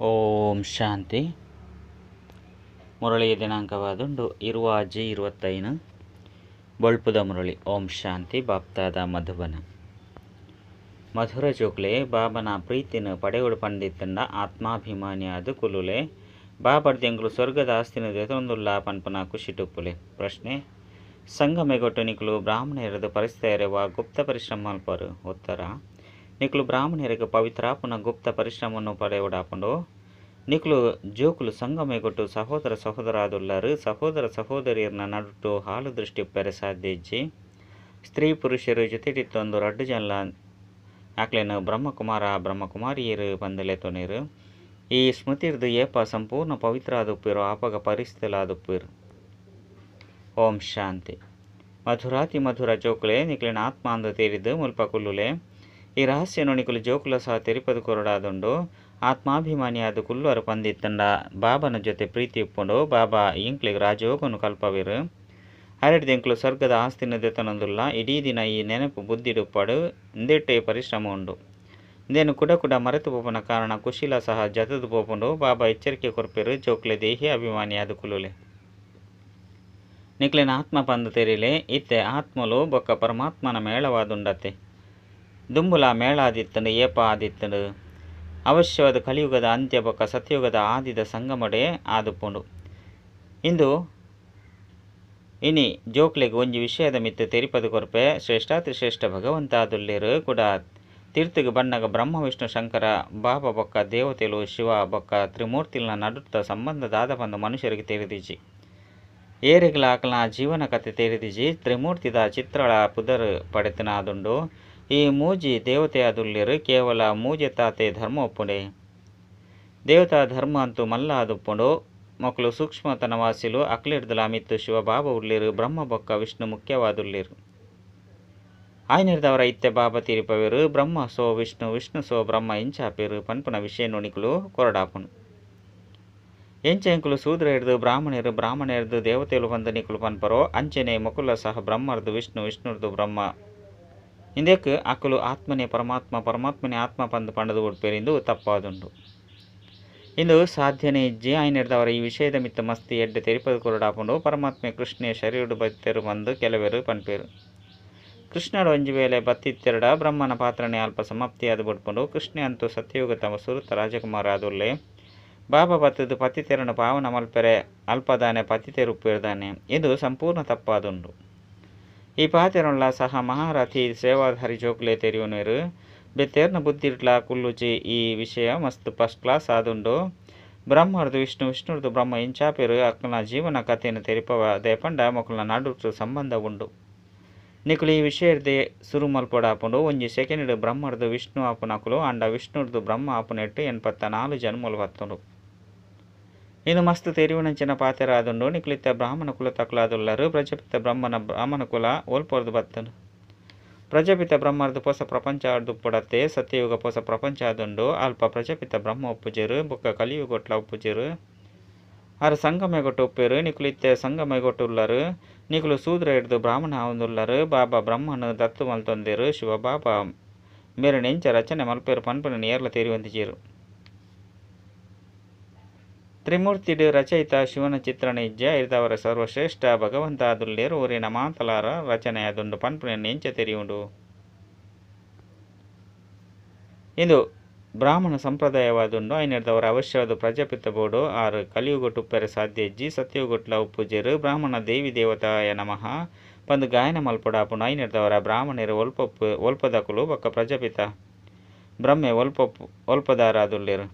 ಓಂ ಶಾಂತಿ. ಮುರಳಿಯ ದಿನಾಂಕವಾದುಂಡು ಇರುವ ಜಿ ಇರುವತ್ತೈನು ಬೊಳ್ಪುದ ಮುರಳಿ, ಓಂ ಶಾಂತಿ, ಬಾಪ್ತಾದ ಮಧುಬನ. ಮಧುರ ಚೋಕ್ಲೆ ಬಾಬನ ಪ್ರೀತಿನ ಪಡೆಗಳು ಆತ್ಮಾಭಿಮಾನಿ ಆತ್ಮಾಭಿಮಾನಿಯಾದ ಕುಲುಲೆ. ಬಾಬರ್ದೆಂಗುಲು ಸ್ವರ್ಗದ ಆಸ್ತಿನ ದೆತೊಂದುಲ್ಲ ಪನ್ಪನ ಖುಷಿ ಟುಪ್ಪುಲೆ ಪ್ರಶ್ನೆ ಸಂಗಮೆಗೊಟ್ಟು ನಿಕುಲು ಬ್ರಾಹ್ಮಣೆಯರದು ಪರಿಸ್ಥಿತಿ ಗುಪ್ತ ಪರಿಶ್ರಮ ಉತ್ತರ ನಿಕುಲು ಬ್ರಾಹ್ಮಣರಿಗೆ ಪವಿತ್ರಾಪುನ ಗುಪ್ತ ಪರಿಶ್ರಮವನ್ನು ಪಡೆಯುಡಾಪುಂಡು ನಿಕ್ಲು ಜೋಕುಲು ಸಂಗಮೆಗೊಟ್ಟು ಸಹೋದರ ಸಹೋದರಾದುಲ್ಲರು ಸಹೋದರ ಸಹೋದರಿಯರನ್ನ ನಡುಟ್ಟು ಹಾಲು ದೃಷ್ಟಿ ಇಜ್ಜಿ ಸ್ತ್ರೀ ಪುರುಷರು ಜೊತೆಟಿತ್ತೊಂದು ರಡ್ಡು ಜನಲ ಆಕ್ಲೇನು ಬ್ರಹ್ಮಕುಮಾರ ಬ್ರಹ್ಮಕುಮಾರಿಯರು ಬಂದಲೆ ತೊನೀರು. ಈ ಸ್ಮೃತಿರ್ದು ಏಪ ಸಂಪೂರ್ಣ ಪವಿತ್ರ ಆದುಪ್ಪಿರು ಆಪಗ ಪರಿಸ್ಥಿತಿಲಾದುಪ್ಪಿರು. ಓಂ ಶಾಂತಿ. ಮಧುರಾತಿ ಮಧುರ ಜೋಕುಲೆ, ನಿಕ್ಲಿನ ಆತ್ಮ ಅಂದು ತೇರಿದ್ದು ಮುಲ್ಪ ಕುಲ್ಲುಲೆ. ಈ ರಹಸ್ಯ ನುಣಿಕುಲು ಜೋಕುಲ ಸಹ ತೆರಿಪದು ಕೊರಡಾದುಂಡು. ಆತ್ಮಾಭಿಮಾನಿಯಾದ ಕುಲ್ಲುವರು ಪಂದಿತ್ತಂಡ. ಬಾಬನ ಜೊತೆ ಪ್ರೀತಿ ಇಪ್ಪುಂಡು ಬಾಬಾ ಇಂಕ್ಲಿಗೆ ರಾಜಯೋಗನು ಕಲ್ಪವಿರು. ಹರಡ್ ದಿಂಕ್ಲು ಸ್ವರ್ಗದ ಆಸ್ತಿನ ದೆತನೊಂದುಲ್ಲ ಇಡೀ ದಿನ ಈ ನೆನಪು ಬುದ್ಧಿಡುಪ್ಪಡು ಇಂದೆಟ್ಟೆ ಪರಿಶ್ರಮ ಉಂಡು ಇಂದೇನು ಕುಡ ಕುಡ ಮರೆತು ಪೋಪನ ಕಾರಣ ಕುಶಿಲ ಸಹ ಜತದು ಪೋಪುಂಡು ಬಾಬಾ ಎಚ್ಚರಿಕೆ ಕೊರ್ಪೆರು. ಜೋಕ್ಲೆ ದೇಹಿ ಅಭಿಮಾನಿಯಾದ ಕುಲುಲೆ. ನಿಕ್ಲಿನ ಆತ್ಮ ಪಂದು ತೆರಿಲೆ. ಇತ್ತೆ ಆತ್ಮಲು ಬೊಕ್ಕ ಪರಮಾತ್ಮನ ಮೇಳವಾದುಂಡತೆ ದುಂಬುಲ ಮೇಳ ಆದಿತ್ತಂಡು ಏಪ ಆದಿತ್ತನು ಅವಶ್ಯವಾದ ಕಲಿಯುಗದ ಅಂತ್ಯ ಬೊಕ್ಕ ಸತ್ಯಯುಗದ ಆದಿದ ಸಂಗಮಡೆ ಆದುಪ್ಪುಂಡು ಇಂದು ಇನಿ ಜೋಕ್ಲೆಗ್ ಒಂಜಿ ವಿಷಯದ ಮಿತ್ತು ತೆರಿಪದ ಕೊರ್ಪೆ ಶ್ರೇಷ್ಠಾತಿ ಶ್ರೇಷ್ಠ ಭಗವಂತ ಆದುಲ್ಲೇರು ಕೂಡ. ತೀರ್ಥಗೆ ಬಣ್ಣಗ ಬ್ರಹ್ಮ, ವಿಷ್ಣು, ಶಂಕರ, ಬಾಬ ಬೊಕ್ಕ, ದೇವತೆಲು, ಶಿವ ಬೊಕ್ಕ, ತ್ರಿಮೂರ್ತಿಲ್ನ ನಡುತ್ತ ಸಂಬಂಧದಾದ ಬಂದು ಮನುಷ್ಯರಿಗೆ ತೆರೆದಿಜಿ ಏರೆಗ್ಲ ಆಕಲ ಜೀವನ ಕಥೆ ತೆರೆದಿಜಿ ತ್ರಿಮೂರ್ತಿದ ಚಿತ್ರಳ ಪುದರ್ ಪಡೆತನಾದುಂಡು. ಈ ಮೂಜಿ ದೇವತೆಯಾದುಲ್ಲೇರು ಕೇವಲ ಮೂಜೆ ತಾತೆ ಧರ್ಮ ಒಪ್ಪುಂಡೆ. ದೇವತಾ ಧರ್ಮ ಅಂತೂ ಮಲ್ಲ ಆದುಪ್ಪುಂಡು ಮಕ್ಕಳು ಸೂಕ್ಷ್ಮತನ ವಾಸಿಲು ಅಕ್ಲಿಡ್ದಲ ಮಿತ್ತು ಶಿವ ಬಾಬಾ ಉಳ್ಳೇರು ಬ್ರಹ್ಮ ಬೊಕ್ಕ ವಿಷ್ಣು ಮುಖ್ಯವಾದುಲ್ಲೇರು ಆಯ್ನಿರ್ದವರ ಇತ್ತೆ ಬಾಬ ತೀರಿಪವೇರು, ಬ್ರಹ್ಮ ಸೋ ವಿಷ್ಣು ವಿಷ್ಣು ಸೋ ಬ್ರಹ್ಮ ಇಂಚಾಪೇರು, ಪನ್ಪುನ ವಿಷಯ ನುಣಿಕುಲು ಕೊರಡಾಪುನು ಎಂಚ ಎಂಕುಲು ಸೂದ್ರ ಹಿಡಿದು, ಬ್ರಾಹ್ಮಣರು ಬ್ರಾಹ್ಮಣ ಹಿಡಿದು ದೇವತೆಲು ಬಂದ ನಿಕುಲು ಪನ್ಪರೋ, ಅಂಚನೆ ಮಕುಲ ಸಹ ಬ್ರಹ್ಮರ್ದು ವಿಷ್ಣು, ವಿಷ್ಣುರ್ದು ಬ್ರಹ್ಮ. ಇಂದೆಕ್ ಅಕುಲು ಆತ್ಮನೇ ಪರಮಾತ್ಮ, ಪರಮಾತ್ಮನೇ ಆತ್ಮ ಪಂದು ಪಂಡದು ಉಡ್ಪೇರಿಂದು ತಪ್ಪಾದುಂಡು ಇಂದು ಸಾಧ್ಯನೇ ಇಜ್ಜಿ ಆಯ್ನಿಡ್ದವರ ಈ ವಿಷಯದ ಮಿತ್ತ ಮಸ್ತಿ ಎಡ್ಡೆ ತೆರಿಪದ ಕೊರಡಾಪುಂಡು ಪರಮಾತ್ಮೆ ಕೃಷ್ಣೆ ಶರೀರುಡು ಬತ್ತೆರು ಬಂದು ಕೆಲವೆರು ಪನ್ಪೇರು. ಕೃಷ್ಣಡು ಒಂಜಿ ವೇಳೆ ಬತ್ತಿತ್ತೆರಡ, ಬ್ರಹ್ಮನ ಪಾತ್ರನೇ ಅಲ್ಪ ಸಮಾಪ್ತಿಯಾದ ಬಿಡ್ಕೊಂಡು ಕೃಷ್ಣೆ ಅಂತೂ ಸತ್ಯಯುಗ ತಮ್ಮ ಸುರುತ ರಾಜಕುಮಾರ ಆದುಲ್ಲೆ ಬಾಬಾ ಬತ್ತದು ಪತಿತೆರನು ಪಾವನ ಮಲ್ಪೆರೆ, ಅಲ್ಪದಾನೆ ಪತಿತೆರುಪ್ಪಿರ್ದಾನೆ ಇದು ಸಂಪೂರ್ಣ ತಪ್ಪಾದುಂಡು ಈ ಪಾತೆರೊಳ್ಳ ಸಹ ಮಹಾರಥಿ ಸೇವಾಧಾರಿ ಜೋಕ್ಲೆ ತೆರಿಯುನೇರು ಬೆತ್ತೇರ್ನ ಬುದ್ಧಿರ್ಲ ಕುಲ್ಲುಜಿ ಈ ವಿಷಯ ಮಸ್ತ್ ಫಸ್ಟ್ ಕ್ಲಾಸ್ ಆದುಂಡು ಬ್ರಹ್ಮರ್ದು ವಿಷ್ಣು ವಿಷ್ಣುರ್ದು ಬ್ರಹ್ಮ ಇಂಚಾಪೇರು ಅಕ್ಕನ ಜೀವನ ಕಥೆಯನ್ನು ತೆರಿಪವ ದೇಪಂಡ ಮಕ್ಕಳ ನಾಡು ಸಂಬಂಧ ಉಂಡು ನಿಕುಲು ಈ ವಿಷಯರ್ದೆ ಸುರು ಮಲ್ಪಡಾಪುಂಡು ಒಂಜಿ ಸೆಕೆಂಡ್ ಬ್ರಹ್ಮರ್ದು ವಿಷ್ಣು ಆಪುನಕುಲು ಅಂಡ ವಿಷ್ಣುರ್ದು ಬ್ರಹ್ಮ ಆಪುನೆಟ್ಟು ಎನ್ಪತ್ತ ನಾಲ್ಕು ಜನ್ಮಲು ಬತ್ತುಂಡು ಇನ್ನು ಮಸ್ತ್ ತೆರಿವಣಂಚಿನ ಪಾತೆರ ಆದುಂಡು ನಿಕುಲಿತ್ತ ಬ್ರಾಹ್ಮಣ ಕುಲ ತಕುಲಾದುಲ್ಲರು ಪ್ರಜಾಪಿತ ಬ್ರಹ್ಮನ ಬ್ರಾಹ್ಮಣ ಕುಲ ಓಲ್ಪೊರ್ದು ಬತ್ತನು ಪ್ರಜಾಪಿತ ಬ್ರಹ್ಮರ್ದು ಪೊಸ ಪ್ರಪಂಚ ದುಪ್ಪಡತ್ತೆ ಸತ್ಯಯುಗ ಪೊಸ ಪ್ರಪಂಚ ಆದುಂಡು, ಅಲ್ಪ ಪ್ರಜಾಪಿತ ಬ್ರಹ್ಮ ಒಪ್ಪುಜೇರು, ಬೊಕ್ಕ ಕಲಿಯುಗೊಟ್ಲ ಒಪ್ಪುಜೇರು. ಅರ ಸಂಗಮೆಗೊಟ್ಟು ಒಪ್ಪೇರು, ನಿಕುಲಿತ್ತೆ ಸಂಗಮೆಗೊಟ್ಟುಲ್ಲರು ನಿಕುಲು ಸೂದ್ರ ಹಿಡ್ದು ಬ್ರಾಹ್ಮಣ ಆವಂದುಲ್ಲರು ಬಾಬಾ ಬ್ರಹ್ಮನು ದತ್ತು ಮಲ್ತೊಂದಿರು, ಶಿವ ಬಾಬಾ ಮೇರೆ ನೆಂಚ ರಚನೆ ಮಲ್ಪೇರು ಪನ್ಪನ ನೇರ್ಲ ತೆರಿವಂತಿಜೇರು. ತ್ರಿಮೂರ್ತಿಡು ರಚಯಿತ ಶಿವನ ಚಿತ್ರಣ ಇಜ್ಜ ಇರ್ದವರ ಸರ್ವಶ್ರೇಷ್ಠ ಭಗವಂತ ದುಲ್ಲೇರು ಊರಿನ ಮಾತಲಾರ ರಚನೆ ಅದೊಂದು ಪನ್ಪುನ ನೆಂಚ ತೆರೆಯುಂಡು. ಇಂದು ಬ್ರಾಹ್ಮಣ ಸಂಪ್ರದಾಯವಾದುಂಡು ಐನಿರ್ದವರ ಅವಶ್ಯವಾದ ಪ್ರಜಾಪಿತ ಬೋಡು ಆರು ಕಲಿಯುಗೊಟ್ಟುಪ್ಪೆರೆ ಸಾಧ್ಯ ಇಜ್ಜಿ ಸತ್ಯುಗೊಟ್ಲ ಉಪ್ಪುಜೇರು ಬ್ರಾಹ್ಮಣ ದೇವಿ ದೇವತಾಯ ನಮಃ ಪಂದು ಗಾಯನ ಮಲ್ಪಡಾಪುಂಡು ಐನಿರ್ದವರ ಬ್ರಾಹ್ಮಣರು ಒಲ್ಪೊಪ್ಪು ಒಲ್ಪದಕುಲು ಬೊಕ್ಕ ಪ್ರಜಾಪಿತ. ಬ್ರಹ್ಮೆ ಒಲ್ಪೊಪ್ಪು ಒಲ್ಪದಾರಾದುಲ್ಲೇರು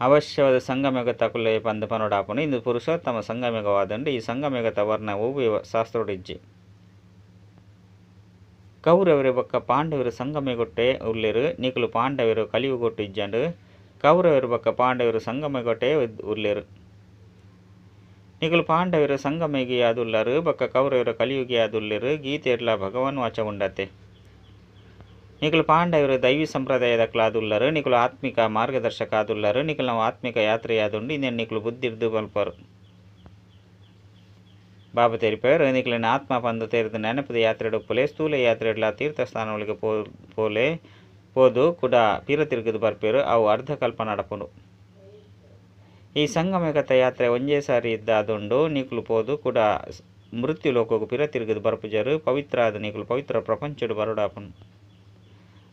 ಅವಶ್ಯವಾದ ಸಂಗಮೇಗ ತಕುಲೆ ಪಂದ ಪನೋಡಾಪನು ಇಂದು ಪುರುಷೋತ್ತಮ ಸಂಗಮೇಗವಾದುಂಡು, ಈ ಸಂಗಮೇಗತ ವರ್ಣ ಹೂವು ಶಾಸ್ತ್ರೋಡಿಜ್ಜಿ. ಕೌರವರು ಬೊಕ್ಕ ಪಾಂಡವರು ಸಂಗಮೆಗೊಟ್ಟೆ ಉರ್ಲೆರು, ನಿಕುಲು ಪಾಂಡವರು ಕಲಿಯುಗೊಟ್ಟು ಇಜ್ಜಂಡು ಕೌರವರು ಬೊಕ್ಕ ಪಾಂಡವರು ಸಂಗಮೆಗೊಟ್ಟೆ ಉರ್ಲೆರು. ನಿಕುಲು ಪಾಂಡವರು ಸಂಗಮೆಗೆ ಆದುಲ್ಲರು ಬೊಕ್ಕ ಕೌರವರು ಕಲಿಯುಗೆ ಆದುಲ್ಲೆರು ಗೀತೆರ್ಲ ಭಗವಾನ್ ವಾಚ ಉಂಡತೆ. ಪಾಂಡವರು ದೈವಿ ಸಂಪ್ರದಾಯದ ಕ್ಲಾದುಲ್ಲರು ನಿಕುಲು ಆತ್ಮಿಕ ಮಾರ್ಗದರ್ಶಕ ಆದುಲ್ಲರು, ನಿಖಲು ನಾವು ಆತ್ಮಿಕ ಯಾತ್ರೆಯಾದುಂಡು, ಇನ್ನೇನು ನಿಕುಲು ಬುದ್ಧಿರ್ದು ಬಲ್ಪರು. ಬಾಬಾ ತೆರಿಪೇರು ನಿಖಲಿನ ಆತ್ಮ ಬಂದು ತೆರೆದು ನೆನಪದ ಯಾತ್ರೆಡು ಪೋಲೆ ಸ್ಥೂಲ ಯಾತ್ರೆಡ್ಲ ತೀರ್ಥಸ್ಥಾನಗಳಿಗೆ ಪೋ, ಪೋಲೆ, ಪೋದು ಕೂಡ ಪೀರ ತಿರುಗಿದು ಬರ್ಪೇರು, ಅವು ಅರ್ಧ ಕಲ್ಪ ನಡಪನು ಈ ಸಂಗಮಗತ ಯಾತ್ರೆ ಒಂದೇ ಸಾರಿ ಇದ್ದಾದುಂಡು ನಿಕ್ಲು ಪೋದು ಕೂಡ ಮೃತ್ಯು ಲೋಕಕ್ಕೂ ಪಿರ ತಿರುಗಿದು ಬರ್ಪುಜರು ಪವಿತ್ರ ಆದ ನಿಖಲು ಪವಿತ್ರ ಪ್ರಪಂಚಡು ಬರುಡಾಪುಂಡು.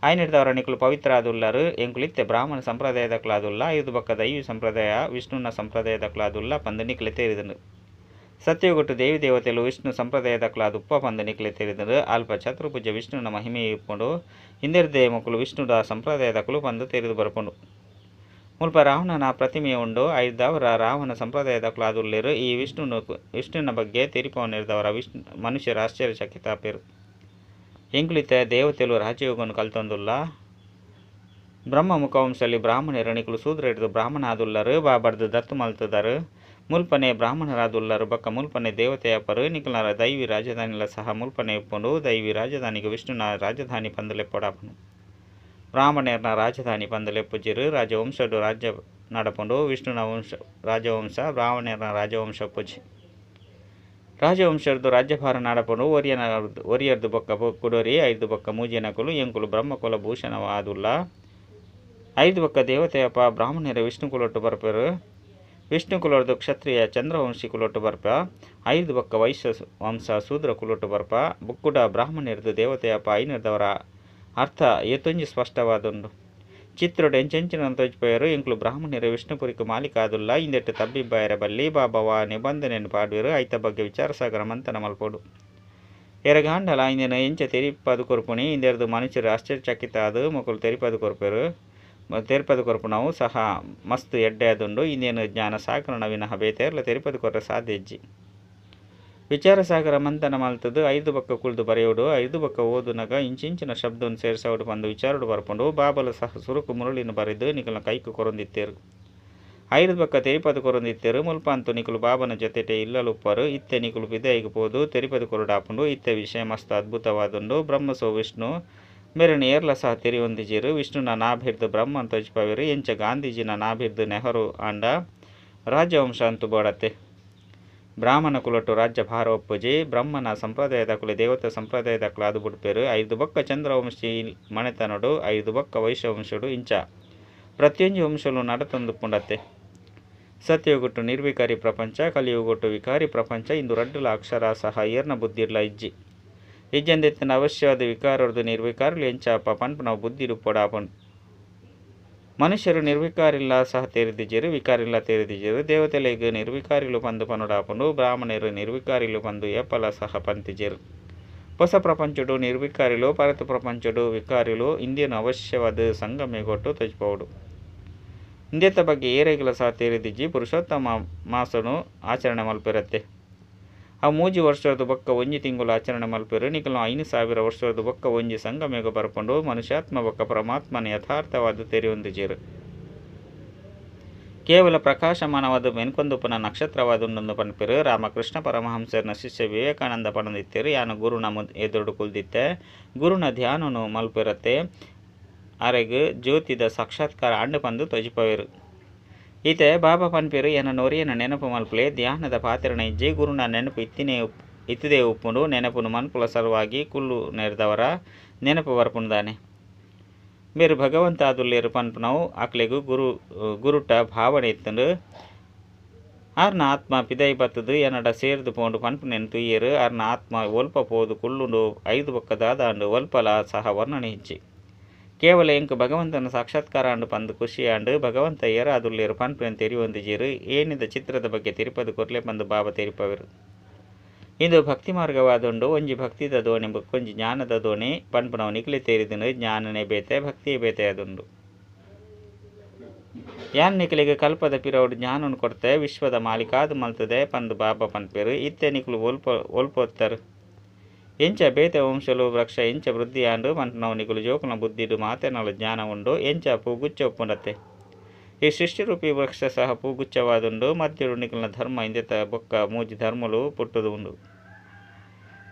ಆಯ್ನಿಡ್ದವರ ನಿಕ್ಲು ಪವಿತ್ರ ಆದುಲ್ಲಾರು ಎಂಕುಲಿತ್ತೆ ಬ್ರಾಹ್ಮಣ ಸಂಪ್ರದಾಯದಕ್ಲಾದುಲ್ಲ ಐದು ಬಕ್ಕ ದೈವಿ ಸಂಪ್ರದಾಯ, ವಿಷ್ಣುನ ಸಂಪ್ರದಾಯದಕ್ಲಾದುಲ್ಲ ಪಂದು ನಿಕ್ಲೆ ತೇರಿದನು. ಸತ್ಯಗೊಟ್ಟು ದೇವಿ ದೇವತೆಲು ವಿಷ್ಣು ಸಂಪ್ರದಾಯದಕ್ಲಾದ ಉಪ್ಪ ಪಂದು ನಿಕ್ಲೆ ತೇರಿದರು ಅಲ್ಪ ಛತ್ರಪೂಜೆ ವಿಷ್ಣುನ ಮಹಿಮೆ ಇಪ್ಪುಂಡು. ಹಿಂದಿರ್ದೆ ಮಕ್ಕಳು ವಿಷ್ಣುದ ಸಂಪ್ರದಾಯದಕ್ಕಲು ಪಂದು ತೆರೆದು ಬರ್ಪುಂಡು. ಮುಲ್ಪ ರಾವಣನ ಪ್ರತಿಮೆ ಉಂಡು. ಐದವರ ರಾವಣ ಸಂಪ್ರದಾಯದಕ್ಲಾದುಲ್ಲೇರು. ಈ ವಿಷ್ಣುನು ವಿಷ್ಣುವಿನ ಬಗ್ಗೆ ತೆರಿಪವನಿರ್ದವರ ವಿಷ್ಣು ಮನುಷ್ಯರ ಆಶ್ಚರ್ಯಚಕಿತ ಪೇರು ಎಂಕುಲಿತ ದೇವತೆಲು ರಾಜಯೋಗವನ್ನು ಕಲ್ತೊಂದುಲ್ಲ. ಬ್ರಹ್ಮ ಮುಖವಂಶಲ್ಲಿ ಬ್ರಾಹ್ಮಣರ ನಿಕುಲು ಸೂದ್ರ ಹಿಡಿದು ಬ್ರಾಹ್ಮಣ ಆದುಲ್ಲರು ಬಾ ಬರೆದು ದತ್ತು ಮಲ್ತದರು. ಮುಲ್ಪನೆ ಬ್ರಾಹ್ಮಣರಾದುಲ್ಲರು ಬಕ್ಕ ಮುಲ್ಪನೆ ದೇವತೆಯ ಪರು ದೈವಿ ರಾಜಧಾನಿಲ ಸಹ ಮುಲ್ಪನೆ ಇಪ್ಪುಂಡು ದೈವಿ ರಾಜಧಾನಿಗೆ ವಿಷ್ಣುನ ರಾಜಧಾನಿ ಪಂದಲೆಪ್ಪೊಡಾಪನು ಬ್ರಾಹ್ಮಣರ್ನ ರಾಜಧಾನಿ ಪಂದಲೆಪ್ಪುಜಿರು ರಾಜವಂಶಡು ರಾಜ್ಯ ನಡಪುಂಡು, ವಿಷ್ಣುನ ವಂಶ, ರಾಜವಂಶ, ಬ್ರಾಹ್ಮಣರ್ನ ರಾಜವಂಶ ಪೂಜೆ ರಾಜವಂಶದ್ದು ರಾಜ್ಯಭಾರ ನಾಡಪಡು ಒರಿಯನ ಒರಿಯರ್ದು ಬೊಕ್ಕ ಕುಡೋರಿ, ಐದು ಬೊಕ್ಕ ಮೂಜಿನಕುಲು ಎಂಕುಲು ಬ್ರಹ್ಮಕುಲ ಭೂಷಣವಾದುಲ್ಲ ಐದು ಬೊಕ್ಕ ದೇವತೆಯಪ್ಪ, ಬ್ರಾಹ್ಮಣರ ವಿಷ್ಣು ಕುಲೊಟ್ಟು ಬರ್ಪರು. ವಿಷ್ಣು ಕುಲೋರ್ದು ಕ್ಷತ್ರಿಯ ಚಂದ್ರವಂಶಿ ಕುಲೊಟ್ಟು ಬರ್ಪ. ಐದು ಬೊಕ್ಕ ವೈಶ್ಯ ವಂಶ ಶೂದ್ರ ಕುಲೊಟ್ಟು ಬರ್ಪ. ಬುಕ್ಕುಡ ಬ್ರಾಹ್ಮಣರದು ದೇವತೆಯಪ್ಪ ಐನರ್ದವರ ಅರ್ಥ ಎತ್ತೊಂಜಿ ಸ್ಪಷ್ಟವಾದುಂಡು ಚಿತ್ರಡು ಎಂಚೆಂಚಿನ ತೋಜಿಪೋಯರು ಎಂಕ್ಲು ಬ್ರಾಹ್ಮಣರ ವಿಷ್ಣುಪುರಿಕು ಮಾಲಿಕಾದುಲ್ಲ ಇಂದೆಟ್ಟು ತಬ್ಬಿಬ್ಬಾಯರ ಬಲ್ಲಿ ಬಾಬವ ನಿಬಂಧನೆಯನ್ನು ಪಾಡುವರು. ಐತ ಬಗ್ಗೆ ವಿಚಾರಸಾಗರ ಮಂಥನ ಮಲ್ಪೋಡು. ಎರಗಾಂಡಲ ಇಂದಿನ ಎಂಚ ತೆರಿಪದು ಕೊರ್ಪುಣಿ. ಇಂದೆರದು ಮನುಷ್ಯರು ಆಶ್ಚರ್ಯಚಕಿತ ಅದು ಮಕ್ಕಳು ತೆರಿಪದು ಕೊರ್ಪೇರು. ತೆರಿಪದು ಕೊರ್ಪುಣವು ಸಹ ಮಸ್ತ್ ಎಡ್ಡೆದುಂಡು ಇಂದೇನು ಜ್ಞಾನ ಸಾಕರಣ ವಿನಃ ಬೇತೇರ್ಲ ತೆರಿಪದು ಕೊರ್ರೆ ಸಾಧ್ಯ ಇಜ್ಜಿ. ವಿಚಾರಸಾಗರ ಮಂಥನ ಮಲ್ತದು ಐದು ಬಕ್ಕ ಕುಳಿದು ಬರೆಯೋಡು, ಐದು ಬಕ್ಕ ಓದುನಗ ಇಂಚಿಂಚಿನ ಶಬ್ದವನ್ನು ಸೇರಿಸೋಡು ಬಂದು ವಿಚಾರಡು ಬರ್ಕೊಂಡು ಬಾಬಲ ಸಹ ಸುರುಕು ಮುರುಳಿನ ಬರೆದು ನಿಕಲ್ನ ಕೈಕು ಕೊರೊಂದಿತ್ತೇರು. ಐದು ಬಕ್ಕ ತೆರಿಪದು ಕೊರೊಂದಿತ್ತೇರು ಮುಲ್ಪ ಅಂತು ನಿಕಲು ಬಾಬನ ಜೊತೆಟೆ ಇಲ್ಲಲುಪ್ಪರು, ಇತ್ತೆ ನಿಕಲು ಬಿದೈಗೆ ಪೋದು, ತೆರಿಪದು ಕೊರಡಾಪುಂಡು, ಇತ್ತೆ ವಿಷಯ ಮಸ್ತ್ ಅದ್ಭುತವಾದುಂಡು, ಬ್ರಹ್ಮಸೋ ವಿಷ್ಣು, ಮೇರಿನ ಏರ್ಲ ಸಹ ತೆರಿಯೊಂದಿಜಿರು ವಿಷ್ಣುನ ನಾಭಿರ್ದು ಬ್ರಹ್ಮ ಅಂತ ಎಂಚ ಗಾಂಧೀಜಿನ ನಾಭಿರ್ದು ನೆಹರು ಆಂಡ ರಾಜವಂಶ ಅಂತೂ ಬೋಡತ್ತೆ. ಬ್ರಾಹ್ಮಣ ಕುಲಟು ರಾಜ್ಯ ಭಾರ ಒಪ್ಪುಜಿ ಬ್ರಹ್ಮನ ಸಂಪ್ರದಾಯದ ಕುಲ, ದೇವತಾ ಸಂಪ್ರದಾಯದ ಕುಲ ಅದು ಬಿಡ್ಪೇರು, ಐದು ಬೊಕ್ಕ ಚಂದ್ರವಂಶಿ ಮನೆತನಡು, ಐದು ಬೊಕ್ಕ ವೈಶ್ಯವಂಶಡು ಇಂಚ. ಪ್ರತಿಯೊಂದು ವಂಶಲು ನಡತಂದು ಪುಂಡತ್ತೆ. ಸತ್ಯಯುಗುಟ್ಟು ನಿರ್ವಿಕಾರಿ ಪ್ರಪಂಚ, ಕಲಿಯುಗುಟ್ಟು ವಿಕಾರಿ ಪ್ರಪಂಚ, ಇಂದು ರಡ್ಡುಲ ಅಕ್ಷರ ಸಹ ಏರ್ನ ಬುದ್ಧಿರ್ಲ ಇಜ್ಜಿ. ಇಜ್ಜಂದೆತ್ತಿನ ಅವಶ್ಯವಾದ ವಿಕಾರದ್ದು ನಿರ್ವಿಕಾರಲು ಎಂಚಾಪ ನಾವು ಬುದ್ಧಿರು ಪೊಡಾಪನ್. ಮನುಷ್ಯರು ನಿರ್ವಿಕಾರಿಲ್ಲ ಸಹ ತೆರೆದಿಜರು, ವಿಕಾರಿಲ್ಲ ತೆರೆದಿಜರು. ದೇವತೆಲೆಗೆ ನಿರ್ವಿಕಾರಿಲು ಪಂದು ಪನುಡಾಪನು, ಬ್ರಾಹ್ಮಣರು ನಿರ್ವಿಕಾರಿಲು ಬಂದು ಏಪಲ ಸಹ ಪಂತಿಜರು. ಹೊಸ ಪ್ರಪಂಚಡು ನಿರ್ವಿಕಾರಿಲು ಪರತ ಪ್ರಪಂಚಡು ವಿಕಾರಿಲು ಇಂದಿನ ಅವಶ್ಯವಾದ ಸಂಗಮೆಗೊಟ್ಟು ತಜ್ಪೌಡು. ಇಂದೇತ ಬಗ್ಗೆ ಏರೆಗಳ ಸಹ ತೇರಿದಿಜ್ಜಿ ಪುರುಷೋತ್ತಮ ಮಾಸನು ಆಚರಣೆ ಮಲ್ಪಿರತ್ತೆ. ಆ ಮೂಜಿ ವರ್ಷದ ಬೊಕ್ಕ ಒಂಜಿ ತಿಂಗಳು ಆಚರಣೆ ಮಲ್ಪೆರು. ನಿಕಲು ಐನು ಸಾವಿರ ವರ್ಷದ ಬೊಕ್ಕ ಒಂಜಿ ಸಂಗಮೇಗ ಬರ್ಪಂಡು. ಮನುಷ್ಯಾತ್ಮ ಬೊಕ್ಕ ಪರಮಾತ್ಮನ ಯಥಾರ್ಥವಾದ ತೆರೆಯೊಂದಿಜೇರು ಕೇವಲ ಪ್ರಕಾಶಮಾನವಾದ ಮೆನ್ಕೊಂದುಪನ ನಕ್ಷತ್ರವಾದುಂಡೊಂದು ಪನ್ಪಿರು. ರಾಮಕೃಷ್ಣ ಪರಮಹಂಸರ್ನ ಶಿಷ್ಯ ವಿವೇಕಾನಂದ ಪಣದಿತ್ತಿರು ಯಾನು ಗುರುನ ನಮ್ಮ ಎದುರು ಕುಲ್ದಿತ್ತೆ. ಗುರುನ ಧ್ಯಾನನು ಮಲ್ಪಿರತ್ತೆ. ಅರೆಗೆ ಜ್ಯೋತಿದ ಸಾಕ್ಷಾತ್ಕಾರ ಅಂಡು ಪಂದು ತೊಜಿಪವೆರು. ಈತೆ ಬಾಬಾ ಪನ್ಪೇರು ಎನ್ನ ನೋರಿಯನ ನೆನಪು ಮಲ್ಪುಲೆ, ಧ್ಯಾನದ ಪಾತ್ರನ ಇಜ್ಜಿ ಗುರುನ ನೆನಪು ಇತ್ತಿನೇ ಇತ್ತಿದೆ ಉಪ್ಪುಂಡು, ನೆನಪುನು ಮನ್ಪುಲ ಸಲುವಾಗಿ ಕುಲ್ಲು ನೆರೆದವರ ನೆನಪು ಬರ್ಪುಂದಾನೆ ಬೇರು ಭಗವಂತ ಆದುಲ್ಲೇರು ಪನ್ಪುನವು ಅಕ್ಲೆಗೂ ಗುರು, ಗುರುಟ ಭಾವನೆ ಇತ್ತಂಡು. ಆರ್ನ ಆತ್ಮ ಪಿದೈ ಬತ್ತದು ಏನಡ ಸೇರ್ದು ಪೋಂಡು ಪನ್ಪುನೆನ್ ತುಯ್ಯರು. ಆರ್ನ ಆತ್ಮ ಒಲ್ಪ ಪೋದು ಕುಲ್ಲುಂಡು, ಐದು ಬೊಕ್ಕದಾದ ಅಂಡು ಒಲ್ಪಲ ಸಹ ವರ್ಣನೆ ಹೆಚ್ಚಿ ಕೇವಲ ಎಂಕ್ ಭಗವಂತನ ಸಾಕ್ಷಾತ್ಕಾರ ಅಂಡು ಪಂದು ಖುಷಿ ಅಂಡು ಭಗವಂತ ಏರ ಅದುಲ್ಲೇರು ಪನ್ಪುನೆನ್ ತೆರಿಯೊಂದಿಜೀರು ಏನಿದ ಚಿತ್ರದ ಬಗ್ಗೆ ತಿರುಪದು ಕೊರ್ಲೆ ಪಂದು ಬಾಬ ತೆರಿಪವರು. ಇಂದು ಭಕ್ತಿ ಮಾರ್ಗವಾದುಂಡು ಒಂಜಿ ಭಕ್ತಿದ ದೋಣಿ ಕೊಂಜಿ ಜ್ಞಾನದ ದೋಣಿ ಪನ್ಪನವು ನಿಕ್ಲೆ ತೇರಿದನು ಜ್ಞಾನನೆ ಬೇತೆ ಭಕ್ತಿಯೇ ಬೇತೆ ಅದುಂಡು. ಯಾನ್ ನಿಕ್ಲಿಗೆ ಕಲ್ಪದ ಪಿರವುಡು ಜ್ಞಾನನು ಕೊಡ್ತೆ, ವಿಶ್ವದ ಮಾಲಿಕಾದು ಮಲ್ತದೆ ಪಂದು ಬಾಬಾ ಪನ್ಪೇರು. ಇತ್ತೆ ನಿಕ್ಲು ಒಲ್ಪ ಒಲ್ಪೊತ್ತರು. ಎಂಚ ಬೇತೆ ವಂಶಲು ವೃಕ್ಷ ಎಂಚ ವೃದ್ಧಿ ಆಂಡು ಪಂಟನವು ನಿಕುಲು ಜೋಕುನ ಬುದ್ಧಿಡು ಮಾತೆನಲು ಜ್ಞಾನ ಉಂಡು ಎಂಚ ಪೂಗುಚ್ಚ ಒಪ್ಪುಂಡತ್ತೆ ಈ ಸೃಷ್ಟಿರೂಪಿ ವೃಕ್ಷ ಸಹ ಪೂಗುಚ್ಚವಾದುಂಡು ಮಧ್ಯಡು ನಿಕುಲ್ನ ಧರ್ಮ ಇಂದೆತ ಬೊಕ್ಕ ಮೂಜಿ ಧರ್ಮಲು ಪುಟ್ಟುದು ಉಂಡು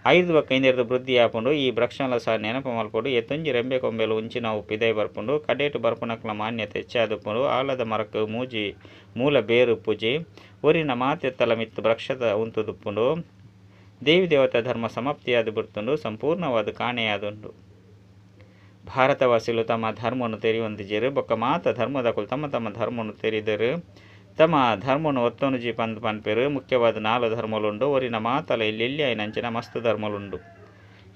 ಐದು ಬೊಕ್ಕ ಇಂದೆರ್ದು ವೃದ್ಧಿ ಆಪುಂಡು ಈ ವೃಕ್ಷಲ ಸಹ ನೆನಪು ಮಲ್ಪೊಡು ಎತ್ತೊಂಜಿ ರೆಂಬೆ ಕೊಂಬೆಲು ಉಂಚಿನವು ಪಿದೈ ಬರ್ಪುಂಡು ಕಡೇಟು ಬರ್ಪುನಕ್ಲ ಮಾನ್ಯತೆ ಹೆಚ್ಚಾದುಪ್ಪುಂಡು ಆಲದ ಮರಕ್ಕೆ ಮೂಜಿ ಮೂಲ ಬೇರು ಪೂಜಿ ಊರಿನ ಮಾತೆತ್ತಲ ಮಿತ್ತು ವೃಕ್ಷದ ಉಂತುದುಪ್ಪುಂಡು ದೇವಿ ದೇವತಾ ಧರ್ಮ ಸಮಾಪ್ತಿಯಾದ ಬಿಡ್ತುಂಡು ಸಂಪೂರ್ಣವಾದ ಕಾಣೆಯಾದುಂಡು ಭಾರತವಾಸಿಗಳು ತಮ್ಮ ಧರ್ಮವನ್ನು ತೆರೆಯುವಂತಿಜರು ಬೊಕ್ಕ ಮಾತ ಧರ್ಮದಕುಲು ತಮ್ಮ ತಮ್ಮ ಧರ್ಮವನ್ನು ತೆರೆದರು. ತಮ್ಮ ಧರ್ಮವನ್ನು ಒತ್ತೊನುಜಿ ಪಂದ್ ಪನ್ಪೆರು, ಮುಖ್ಯವಾದ ನಾಲ್ಕು ಧರ್ಮలుಂಡು ಒರಿನ ಮಾತಲ ಇಲ್ಲೆಲ್ಲಿ ಅಂಚಿನ ಮಸ್ತ್ ಧರ್ಮಲುಂಡು.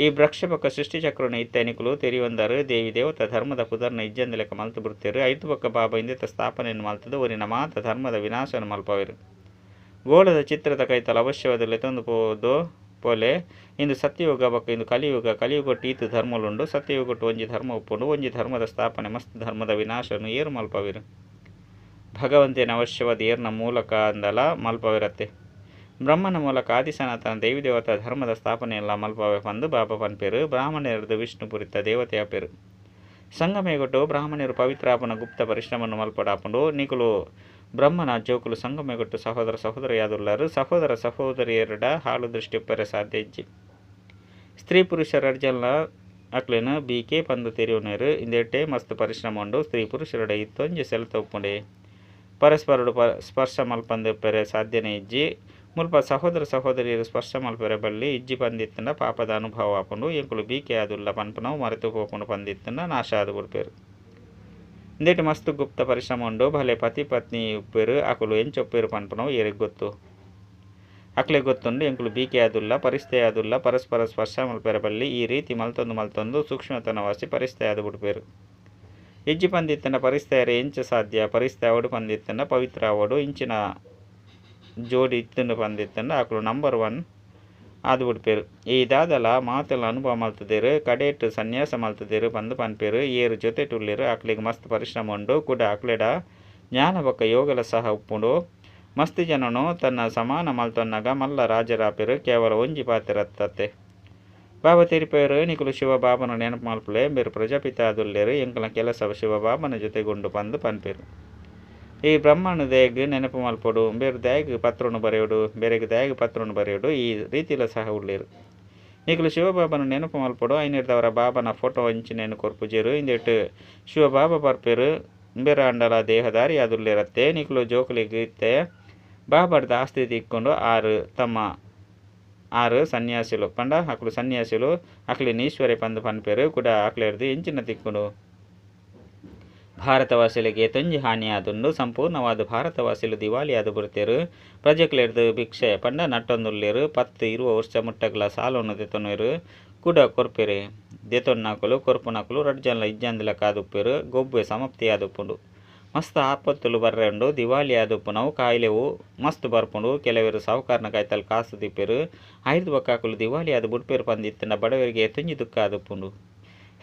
ಈ ಭ್ರಕ್ಷಪಕ್ಕ ಸೃಷ್ಟಿಚಕ್ರನ ಇತ್ತೆನಿಕಲು ತೆರೆಯುವಂದರು ದೇವಿ ದೇವತ ಧರ್ಮದ ಪುದರ್ನ ಇಜ್ಜಂದ ಲೆಕ್ಕ ಮಲ್ತು ಬಿಡ್ತೇರು, ಐದು ಪಕ್ಕ ಬಾಬ ಇಂದಿತ ಸ್ಥಾಪನೆಯನ್ನು ಮಲ್ತದ ಒರಿನ ಮಾತ ಧರ್ಮದ ವಿನಾಶವನ್ನು ಮಲ್ಪವೆರು. ಗೋಳದ ಚಿತ್ರದ ಕೈತಲ ಅವಶ್ಯವಾದಲ್ಲಿ ತಂದು ಪೋದು ಪೋಲೆ. ಇಂದು ಸತ್ಯಯುಗ ಬಕ್ಕ ಇಂದು ಕಲಿಯುಗ, ಕಲಿಯುಗೊಟ್ಟು ಈತು ಧರ್ಮಲುಂಡು, ಸತ್ಯಯುಗಟ್ಟು ಒಂಜಿ ಧರ್ಮ ಉಪ್ಪುಂಡು ಒಂಜಿ ಧರ್ಮದ ಸ್ಥಾಪನೆ, ಮಸ್ತ್ ಧರ್ಮದ ವಿನಾಶನು ಏರು ಮಲ್ಪವಿರು. ಭಗವಂತನ ಅವಶ್ಯವಾದ ಏರ್ನ ಮೂಲಕ ಅಂದಲ ಮಲ್ಪವಿರತ್ತೆ. ಬ್ರಹ್ಮನ ಮೂಲಕ ಆದಿಸನಾತನ ದೇವಿ ದೇವತಾ ಧರ್ಮದ ಸ್ಥಾಪನೆಯೆಲ್ಲ ಮಲ್ಪವೆ ಪಂದು ಬಾಬಾ ಪನ್ಪೇರು ಬ್ರಾಹ್ಮಣರದು ವಿಷ್ಣು ಪುರಿತ ದೇವತೆಯ ಪೇರು. ಸಂಗಮೇಗೊಟ್ಟು ಬ್ರಾಹ್ಮಣರು ಪವಿತ್ರಾಪನ ಗುಪ್ತ ಪರಿಶ್ರಮವನ್ನು ಮಲ್ಪಡಾಪುಂಡು, ನಿಕುಲು ಬ್ರಹ್ಮನ ಜೋಕುಲು ಸಂಗಮೆಗೊಟ್ಟು ಸಹೋದರ ಸಹೋದರಿಯಾದುಲ್ಲರು ಸಹೋದರ ಸಹೋದರಿಯರಡ ಹಾಳು ದೃಷ್ಟಿ ಪೆರೆ ಸಾಧ್ಯ ಇಜ್ಜಿ. ಸ್ತ್ರೀ ಪುರುಷರ ಅಕ್ಲಿನ ಬಿ ಕೆ ಪಂದು ತೆರಿಯುನೇರು ಇಂದೆಟ್ಟೆ ಮಸ್ತ್ ಪರಿಶ್ರಮ ಉಂಡು ಸ್ತ್ರೀ ಪುರುಷರಡ ಇತ್ತೊಂಜಿ ಸೆಲ್ ತಪ್ಪುಂಡೆ ಪರಸ್ಪರಡು ಪ ಸ್ಪರ್ಶ ಮಲ್ಪಂದು ಸಾಧ್ಯನೇ ಇಜ್ಜಿ. ಮುಲ್ಪ ಸಹೋದರ ಸಹೋದರಿಯರು ಸ್ಪರ್ಶ ಮಲ್ಪೆರೆ ಬಳ್ಳಿ ಇಜ್ಜಿ ಬಂದಿತ್ತನ ಪಾಪದ ಅನುಭವ ಆಪುಂಡು, ಎಂಕುಲು ಬೀಕೆ ಆದುಲ್ಲ ಪನ್ಪನವು ಮರೆತು ಹೋಪುಂಡು ಪಂದಿತ್ತಂಡ ನಾಶ ಆದು ಇಂದೇಟಿ ಮಸ್ತ್ ಗುಪ್ತ ಪರಿಶ್ರಮ ಉಂಡು ಭಲೆ ಪತಿ ಪತ್ನಿ ಉಪ್ಪೇರು ಆಕುಲು ಎಂಚೊಪ್ಪೇರು ಪನ್ಪನವು ಏರಿಗೆ ಗೊತ್ತು ಅಕ್ಲೆ ಗೊತ್ತುಂಡು ಎಂಕುಲು ಬೀಕೆ ಆದುಲ್ಲ ಪರಿಸ್ಥೆ ಆದುಲ್ಲ ಪರಸ್ಪರ ಸ್ಪರ್ಶ ಮಲ್ಪೆರೆ ಬಲ್ಲಿ ಈ ರೀತಿ ಮಲ್ತೊಂದು ಮಲ್ತೊಂದು ಸೂಕ್ಷ್ಮತನವಾಸಿ ಪರಿಸ್ಥೆ ಆದು ಬಿಡ್ಪೇರು ಇಜ್ಜಿ ಪಂದಿತ್ತನ ಪರಿಸ್ಥೆಯರೆ ಎಂಚ ಸಾಧ್ಯ ಪರಿಸ್ಥೆ ಅವಡು ಪಂದಿತ್ತನ ಪವಿತ್ರ ಅವಡು ಇಂಚಿನ ಜೋಡಿ ಇತ್ತನ್ನು ಪಂದಿತ್ತಂಡ ಆಕಳು ನಂಬರ್ ಒನ್ ಆದು ಬಿಡ್ಪೇರು ಈ ದಾದಲ ಮಾತೆಲ್ಲ ಅನುಭವ ಮಾಡ್ತಿದ್ದೀರು ಕಡೆಟ್ ಸನ್ಯಾಸ ಮಾಡ್ತಿದ್ದೀರು, ಬಂದು ಪನ್ಪೇರು, ಏರು ಜೊತೆ ಟುಳ್ಳಿರು ಆಕಳಿಗೆ ಮಸ್ತ್ ಪರಿಶ್ರಮ ಉಂಡು, ಕೂಡ ಅಕ್ಲೆಡ ಜ್ಞಾನ ಬೊಕ್ಕ ಯೋಗಲ ಸಹ ಉಪ್ಪುಂಡು. ಮಸ್ತ್ ಜನನು ತನ್ನ ಸಮಾನ ಮಲ್ತೊನ್ನಗ ಮಲ್ಲ ರಾಜರಾಪೇರು, ಕೇವಲ ಒಂಜಿ ಪಾತಿರತ್ತತೆ ಬಾಬಾ ತಿರುಪೇರು, ನಿಕುಲು ಶಿವಬಾಬನ ನೆನಪು ಮಲ್ಪಲೆ ಬೇರು ಪ್ರಜಾಪಿತ ಆದುಲ್ಲೇರು ಎಂಕಲ ಕೆಲಸ ಶಿವಬಾಬನ ಜೊತೆಗೊಂಡು ಬಂದು ಪನ್ಪೇರು. ಈ ಬ್ರಹ್ಮನ ದಯಗ್ ನೆನಪು ಮಾಲ್ಪಡು ಬೇರೆ ದಯಗ್ ಪತ್ರವನ್ನು ಬರೆಯೋಡು. ಬೇರೆಗೆ ದಯಗ್ ಪತ್ರವನ್ನು ಬರೆಯೋಡು. ಈ ರೀತಿಲ ಸಹ ಉಳ್ಳೇರು. ಈಗಲೂ ಶಿವಬಾಬನ ನೆನಪು ಮಾಲ್ಪಡು ಐನಿರ್ದವರ ಬಾಬನ ಫೋಟೋ ಹಂಚಿನೇನು ಕೊರ್ಪುಜೇರು. ಇಂದಿಟ್ಟು ಶಿವಬಾಬಾ ಬರ್ಪೇರು ಬೇರೆ ಅಂಡಲ ದೇಹದಾರಿ ಅದುಲ್ಲೇರತ್ತೆ ನಿಕ್ಲು ಜೋಕುಲಿಗೆ ಇತ್ತೆ ಬಾಬರ್ದ ಆಸ್ತಿ ತಿಕ್ಕೊಂಡು ಆರು ತಮ್ಮ ಆರು ಸನ್ಯಾಸಿಲು. ಪಂಡ ಅಕ್ಲು ಸನ್ಯಾಸಿಲು. ಅಕ್ಲಿ ನೀಶ್ವರಿ ಪಂದು ಪನ್ಪೇರು. ಕೂಡ ಅಕ್ಲೇರ್ದು ಇಂಚಿನ ತಿಕ್ಕೊಂಡು ಭಾರತವಾಸಿಗಳಿಗೆ ತೊಂಜಿ ಹಾನಿಯಾದುಂಡು ಸಂಪೂರ್ಣವಾದ ಭಾರತವಾಸಿಲು ದಿವಾಲಿಯಾದ ಬರುತ್ತೇರು ಪ್ರಜೆಕ್ಲೆಡ್ದು ಭಿಕ್ಷೆ ಪಂಡ ನಟ್ಟೊಂದುಲ್ಲೇರು, ಪತ್ತು ಇರುವ ವರ್ಷ ಮುಟ್ಟಗಳ ಸಾಲವನ್ನು ದೆತೊನರು ಕುಡ ಕೊರ್ಪೆರೆ ದೆತೊನ್ನಾಕಲು, ಕೊರ್ಪುನಾಕಲು, ರಡ್ಜನ್ಲ ಇಜ್ಜಂದಿಲ ಕಾದುಪ್ಪೇರು, ಗೊಬ್ಬೆ ಸಮಾಪ್ತಿಯಾದುಪ್ಪುಂಡು. ಮಸ್ತ್ ಆಪತ್ತುಲು ಬರ್ರೆಂಡು ದಿವಾಲಿ ಆದುಪ್ಪುನವು ಕಾಯಿಲೆವು ಮಸ್ತ್ ಬರ್ಪುಂಡು. ಕೆಲವರು ಸಾಹುಕಾರನ ಕಾಯ್ತಲ್ ಕಾಸು ದಿಪ್ಪೇರು ಐದು ಬಕ್ಕಾಕಲು ದಿವಾಳಿ ಆದು ಬುಡ್ಪೇರು ಪಂದಿತ್ತಿನ ಬಡವರಿಗೆ ತುಂಜಿ ದುಃಖ ಆದುಪ್ಪುಂಡು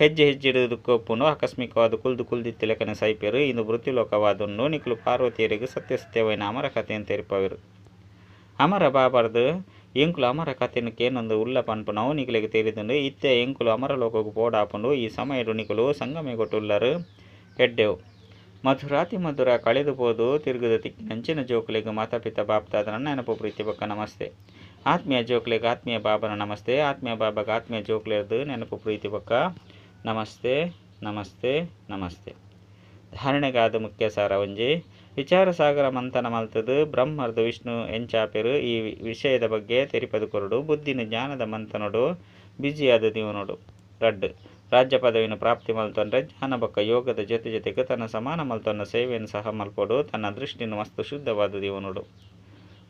ಹೆಜ್ಜೆ ಹೆಜ್ಜೆಡು ಕೊಪ್ಪುನು ಆಕಸ್ಮಿಕವಾದ ಕುಲ್ದು ಕುಲ್ದಿತ್ತು ಲೆಕ್ಕನ ಸೈಪೇರು ಇಂದು ಮೃತ್ಯುಲೋಕವಾದುಂಡು ನಿಕ್ಲು ಪಾರ್ವತಿಯರಿಗೆ ಸತ್ಯ ಸತ್ಯವೈನ ಅಮರ ಕಥೆಯನ್ನು ತೆರಿಪವಿರು ಅಮರ ಬಾಬಾರದು, ಎಂಕುಲು ಅಮರ ಕಥೆನ ಕೇನೊಂದು ಉಲ್ಲ ಪನ್ಪುನವು ನಿಕಲಿಗೆ ತೆರಿದುಂಡು ಇತ್ತೆ ಎಂಕುಲು ಅಮರ ಲೋಕಕ್ಕೆ ಪೋಡಾಪುಂಡು, ಈ ಸಮಯಡು ಸಂಗಮೆ ಕೊಟ್ಟುಲ್ಲರು. ಎಡ್ಡೆವು ಮಧುರಾತಿ ಮಧುರ ಕಳೆದು ಹೋದು, ತಿರುಗದ ತಿಕ್ಕಿನಂಚಿನ ಜೋಕುಲಿಗೆ ಮಾತಾಪಿತ ಬಾಪ್ತಾದ ನೆನಪು ಪ್ರೀತಿ ಬೊಕ್ಕ ನಮಸ್ತೆ. ಆತ್ಮೀಯ ಜೋಕ್ಲಿಗೆ ಆತ್ಮೀಯ ಬಾಬನ ನಮಸ್ತೆ, ಆತ್ಮೀಯ ಬಾಬಾಗ ಆತ್ಮೀಯ ಜೋಕ್ಲಿರ್ದು ನೆನಪು ಪ್ರೀತಿ ಬಕ್ಕ ನಮಸ್ತೆ ನಮಸ್ತೆ ನಮಸ್ತೆ. ಧಾರಣೆಗಾದ ಮುಖ್ಯ ಸಾರ ಒಂಜಿ ವಿಚಾರ ಸಾಗರ ಮಂಥನ ಮಲ್ತದು, ಬ್ರಹ್ಮರ್ದು ವಿಷ್ಣು ಎಂಚಾಪೆರು, ಈ ವಿಷಯದ ಬಗ್ಗೆ ತೆರಿಪದು ಕೊರಡು, ಬುದ್ಧಿನ ಜ್ಞಾನದ ಮಂಥನೋಡು, ಬಿಜಿಯಾದ ದಿವನೋಡು. ರಡ್ ರಾಜ್ಯ ಪದವಿನ ಪ್ರಾಪ್ತಿ ಮಲ್ತೊಂಡ್ರೆ ಜ್ಞಾನ ಬಕ್ಕ ಯೋಗದ ಜೊತೆ ಜೊತೆಗೆ ತನ್ನ ಸಮಾನ ಮಲ್ತೊನ್ನ ಸೇವೆಯನ್ನು ಸಹ ಮಲ್ಪಡು, ತನ್ನ ದೃಷ್ಟಿನ ವಸ್ತು ಶುದ್ಧವಾದ ದೀವನೋಡು.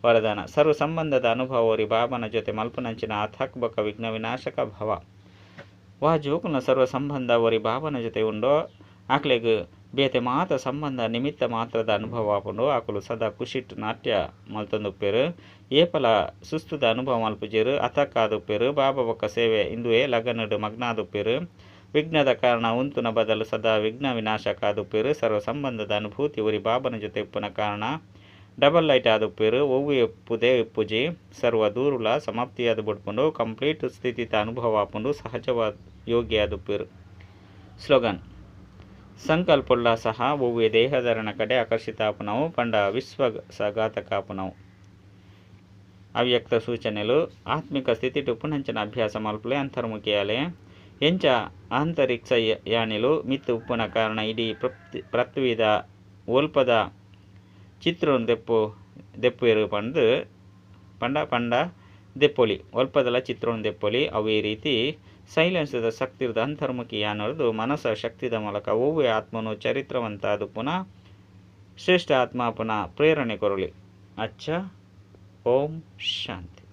ವರದಾನ. ಸರ್ವ ಸಂಬಂಧದ ಅನುಭವ ಓರಿ ಬಾಬನ ಜೊತೆ ಮಲ್ಪನಂಚಿನ ಅಥಾಕ್ ಬೊಕ್ಕ ವಿಘ್ನ ವಿನಾಶಕ ಭವ. ವಾ ಜೋಕುನ ಸರ್ವ ಸಂಬಂಧ ಒರಿ ಭಾವನ ಜೊತೆ ಉಂಡು. ಆಕ್ಲೆಗ್ ಬೇತೆ ಮಾತ ಸಂಬಂಧ ನಿಮಿತ್ತ ಮಾತ್ರದ ಅನುಭವ ಆಪುಂಡು ಆಕುಲು ಸದಾ ಕುಶಿಟ್ ನಾಟ್ಯ ಮಲ್ತೊಂದುಪ್ಪೇರು. ಏಪಲ ಸುಸ್ತುದ ಅನುಭವ ಮಲ್ಪುಜೇರು. ಅಥಕ್ ಆದುಪ್ಪೇರು ಬಾಬಾ ಬೊಕ್ಕ ಸೇವೆ ಇಂದುವೆ ಲಗನಡು ಮಗ್ನಾದುಪ್ಪೇರು. ವಿಘ್ನದ ಕಾರಣ ಉಂತುನ ಬದಲು ಸದಾ ವಿಘ್ನ ವಿನಾಶಕ ಆದುಪ್ಪೇರು ಸರ್ವ ಸಂಬಂಧದ ಅನುಭೂತಿ ಉರಿ ಬಾಬನ ಜೊತೆ ಉಪ್ಪುನ ಕಾರಣ ಡಬಲ್ ಲೈಟ್ ಆದುಪ್ಪೇರು. ಒವ್ವು ಎಪ್ಪುದೆ ಉಪ್ಪುಜಿ ಸರ್ವ ದೂರುಲ ಸಮಾಪ್ತಿಯಾದ ಬಿಡ್ಕೊಂಡು ಕಂಪ್ಲೀಟ್ ಸ್ಥಿತಿತ ಅನುಭವ ಆಪುಂಡು ಸಹಜವಾದ ಯೋಗ್ಯ ಪೇರು. ಸ್ಲೋಗನ್. ಸಂಕಲ್ಪುಳ್ಳ ಸಹ ಒವ್ವೆ ದೇಹಧರಣ ಕಡೆ ಆಕರ್ಷಿತಾಪನವು ಪಂಡ ವಿಶ್ವ ಸಘಾತಕ ಆಪುನವು ಅವ್ಯಕ್ತ ಸೂಚನೆಲು, ಆತ್ಮಿಕ ಸ್ಥಿತಿ ಟುಪ್ಪುನಂಚನ ಅಭ್ಯಾಸ ಮಲ್ಪಲೆ ಅಂತರ್ಮುಖಿಯಾಲೆ. ಎಂಚ ಆಂತರಿಕ್ಷ ಯಾನಿಲು ಮಿತ್ತು ಉಪ್ಪುನ ಕಾರಣ ಇಡೀ ಪೃಥ್ವಿದ ಓಲ್ಪದ ಚಿತ್ರೋನ್ ದೆಪ್ಪು ದೆಪ್ಪುವೆರು ಪಂದು, ಪಂಡ ಪಂಡ ದೆಪ್ಪೊಲಿ ಒಲ್ಪದಲ ಚಿತ್ರೋನ್ ದೆಪ್ಪೊಲಿ, ಅವು ಈ ರೀತಿ ಸೈಲೆನ್ಸ್ದ ಅಂತರ್ಮುಖಿ ಅನ್ನೋದು ಮನಸ್ಸ ಶಕ್ತಿದ ಮೂಲಕ ಹೂವೇ ಆತ್ಮನು ಚರಿತ್ರವಂತ ಅದು ಪುನಃ ಶ್ರೇಷ್ಠ ಆತ್ಮ ಪುನಃ ಪ್ರೇರಣೆ ಕೊರಲಿ ಅಚ್ಚ, ಓಂ, ಶಾಂತಿ.